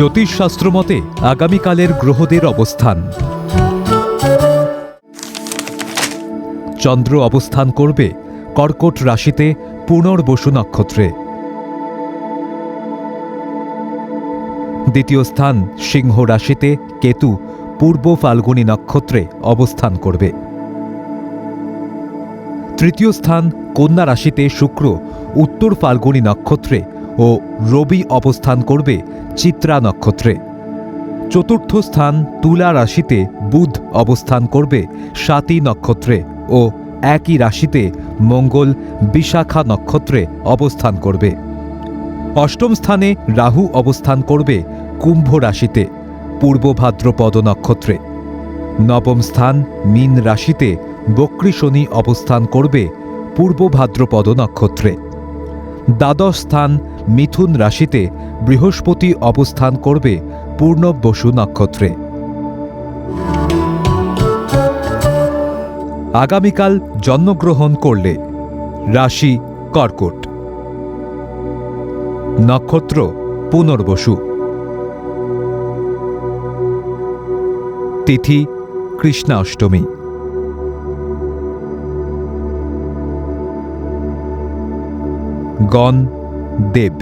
জ্যোতিষশাস্ত্র মতে আগামীকালের গ্রহদের অবস্থান। চন্দ্র অবস্থান করবে কর্কট রাশিতে পুনর্বসু নক্ষত্রে। দ্বিতীয় স্থান সিংহ রাশিতে কেতু পূর্ব ফাল্গুনী নক্ষত্রে অবস্থান করবে। তৃতীয় স্থান কন্যা রাশিতে শুক্র উত্তর ফাল্গুনী নক্ষত্রে ও রবি অবস্থান করবে চিত্রা নক্ষত্রে। চতুর্থ স্থান তুলা রাশিতে বুধ অবস্থান করবে সাতী নক্ষত্রে ও একই রাশিতে মঙ্গল বিশাখা নক্ষত্রে অবস্থান করবে। অষ্টম স্থানে রাহু অবস্থান করবে কুম্ভ রাশিতে, পূর্ব ভাদ্রপদ নক্ষত্রে। নবম স্থান মীন রাশিতে বক্রী শনি অবস্থান করবে পূর্ব ভাদ্রপদ নক্ষত্রে। দ্বাদশ স্থান মিথুন রাশিতে বৃহস্পতি অবস্থান করবে পূর্ণবসু নক্ষত্রে। আগামীকাল জন্মগ্রহণ করলে রাশি কর্কট। নক্ষত্র পুনর্বসু। তিথি কৃষ্ণা গণ দেব